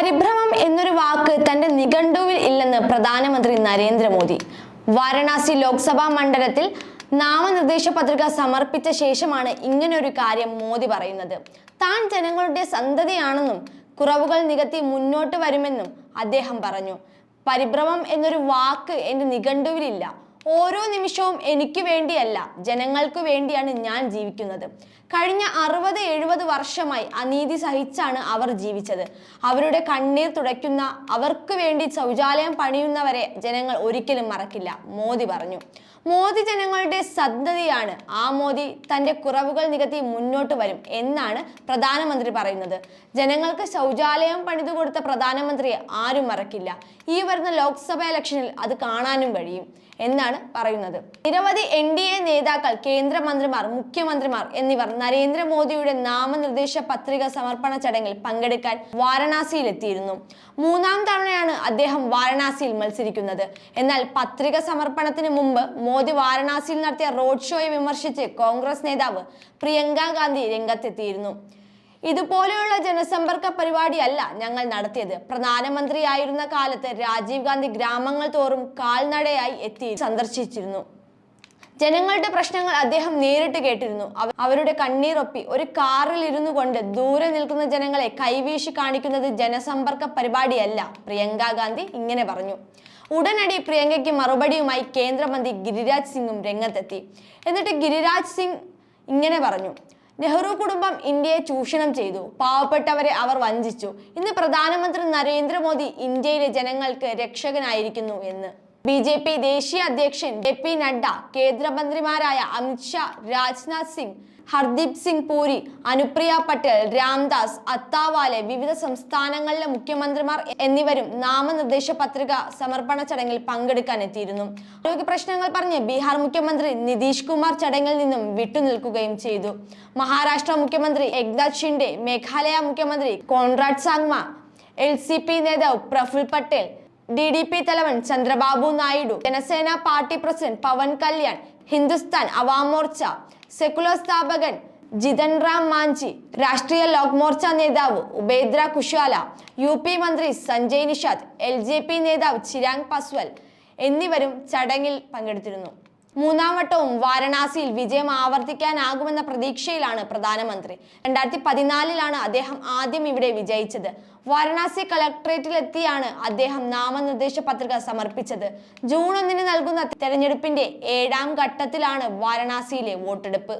പരിഭ്രമം എന്നൊരു വാക്ക് തന്റെ നിഘണ്ടുവിൽ ഇല്ലെന്ന് പ്രധാനമന്ത്രി നരേന്ദ്രമോദി. വാരണാസി ലോക്സഭാ മണ്ഡലത്തിൽ നാമനിർദ്ദേശ പത്രിക സമർപ്പിച്ച ശേഷമാണ് ഇങ്ങനൊരു കാര്യം മോദി പറയുന്നത്. താൻ ജനങ്ങളുടെ സന്തതിയാണെന്നും കുറവുകൾ നികത്തി മുന്നോട്ട് വരുമെന്നും അദ്ദേഹം പറഞ്ഞു. പരിഭ്രമം എന്നൊരു വാക്ക് എന്റെ നിഘണ്ടുവിലില്ല ഓരോ നിമിഷവും എനിക്ക് വേണ്ടിയല്ല ജനങ്ങൾക്ക് വേണ്ടിയാണ് ഞാൻ ജീവിക്കുന്നത്. കഴിഞ്ഞ അറുപത് എഴുപത് വർഷമായി അനീതി സഹിച്ചാണ് അവർ ജീവിച്ചത്. അവരുടെ കണ്ണീർ തുടയ്ക്കുന്ന അവർക്ക് വേണ്ടി ശൗചാലയം പണിയുന്നവരെ ജനങ്ങൾ ഒരിക്കലും മറക്കില്ല മോദി പറഞ്ഞു. മോദി ജനങ്ങളുടെ സദ്ധതിയാണ്. ആ മോദി തന്റെ കുറവുകൾ നികത്തി മുന്നോട്ട് വരും എന്നാണ് പ്രധാനമന്ത്രി പറയുന്നത്. ജനങ്ങൾക്ക് ശൗചാലയം പണിതു കൊടുത്ത പ്രധാനമന്ത്രിയെ ആരും മറക്കില്ല. ഈ വരുന്ന ലോക്സഭ ഇലക്ഷനിൽ അത് കാണാനും കഴിയും. എന്നാണ് പറയുന്നത്. നിരവധി എൻ ഡി എ നേതാക്കൾ കേന്ദ്രമന്ത്രിമാർ മുഖ്യമന്ത്രിമാർ എന്നിവർ നരേന്ദ്രമോദിയുടെ നാമനിർദ്ദേശ പത്രിക സമർപ്പണ ചടങ്ങിൽ പങ്കെടുക്കാൻ വാരണാസിയിലെത്തിയിരുന്നു. മൂന്നാം തവണയാണ് അദ്ദേഹം വാരണാസിയിൽ മത്സരിക്കുന്നത്. എന്നാൽ പത്രിക സമർപ്പണത്തിന് മുമ്പ് മോദി വാരണാസിയിൽ നടത്തിയ റോഡ് ഷോയെ വിമർശിച്ച് കോൺഗ്രസ് നേതാവ് പ്രിയങ്ക ഗാന്ധി രംഗത്തെത്തിയിരുന്നു. ഇതുപോലെയുള്ള ജനസമ്പർക്ക പരിപാടിയല്ല ഞങ്ങൾ നടത്തിയത്. പ്രധാനമന്ത്രിയായിരുന്ന കാലത്ത് രാജീവ് ഗാന്ധി ഗ്രാമങ്ങൾ തോറും കാൽനടയായി എത്തി സന്ദർശിച്ചിരുന്നു. ജനങ്ങളുടെ പ്രശ്നങ്ങൾ അദ്ദേഹം നേരിട്ട് കേട്ടിരുന്നു. അവരുടെ കണ്ണീരൊപ്പി ഒരു കാറിൽ ഇരുന്നു കൊണ്ട് ദൂരെ നിൽക്കുന്ന ജനങ്ങളെ കൈവീശി കാണിക്കുന്നത് ജനസമ്പർക്ക പരിപാടിയല്ല പ്രിയങ്ക ഗാന്ധി ഇങ്ങനെ പറഞ്ഞു. ഉടനടി പ്രിയങ്കയ്ക്ക് മറുപടിയുമായി കേന്ദ്രമന്ത്രി ഗിരിരാജ് സിംഗും രംഗത്തെത്തി. എന്നിട്ട് ഗിരിരാജ് സിംഗ് ഇങ്ങനെ പറഞ്ഞു. നെഹ്റു കുടുംബം ഇന്ത്യയെ ചൂഷണം ചെയ്തു. പാവപ്പെട്ടവരെ അവർ വഞ്ചിച്ചു. ഇന്ന് പ്രധാനമന്ത്രി നരേന്ദ്രമോദി ഇന്ത്യയിലെ ജനങ്ങൾക്ക് രക്ഷകനായിരിക്കുന്നു എന്ന്. ബി ജെ പി ദേശീയ അധ്യക്ഷൻ ജെ പി നഡ്ഡ കേന്ദ്രമന്ത്രിമാരായ അമിത്ഷാ രാജ്നാഥ് സിംഗ് ഹർദീപ് സിംഗ് പൂരി അനുപ്രിയ പട്ടേൽ രാംദാസ് അത്താവാലെ വിവിധ സംസ്ഥാനങ്ങളിലെ മുഖ്യമന്ത്രിമാർ എന്നിവരും നാമനിർദ്ദേശ പത്രിക സമർപ്പണ ചടങ്ങിൽ പങ്കെടുക്കാൻ എത്തിയിരുന്നു. ആരോഗ്യ പ്രശ്നങ്ങൾ പറഞ്ഞ് ബീഹാർ മുഖ്യമന്ത്രി നിതീഷ് കുമാർ ചടങ്ങിൽ നിന്നും വിട്ടുനിൽക്കുകയും ചെയ്തു. മഹാരാഷ്ട്ര മുഖ്യമന്ത്രി ഏക്നാഥ് ഷിൻഡെ മേഘാലയ മുഖ്യമന്ത്രി Conrad Sangma L C P നേതാവ് Praful Patel D D P തലവൻ Chandrababu Naidu Janasena party president Pawan Kalyan Hindustan Awam Morcha secular സ്ഥാപകൻ ജിതൻ റാം മാഞ്ചി രാഷ്ട്രീയ ലോക് മോർച്ച നേതാവ് ഉപേന്ദ്ര കുശാല യു പി മന്ത്രി Sanjay Nishad L J P നേതാവ് ചിരാങ് പസ്വൽ എന്നിവരും ചടങ്ങിൽ പങ്കെടുത്തിരുന്നു. മൂന്നാം വട്ടവും വാരണാസിയിൽ വിജയം ആവർത്തിക്കാനാകുമെന്ന പ്രതീക്ഷയിലാണ് പ്രധാനമന്ത്രി. രണ്ടായിരത്തി പതിനാലിലാണ് അദ്ദേഹം ആദ്യം ഇവിടെ വിജയിച്ചത്. വാരണാസി കളക്ടറേറ്റിലെത്തിയാണ് അദ്ദേഹം നാമനിർദ്ദേശ പത്രിക സമർപ്പിച്ചത്. ജൂൺ ഒന്നിന് നൽകുന്ന തെരഞ്ഞെടുപ്പിന്റെ ഏഴാം ഘട്ടത്തിലാണ് വാരണാസിയിലെ വോട്ടെടുപ്പ്.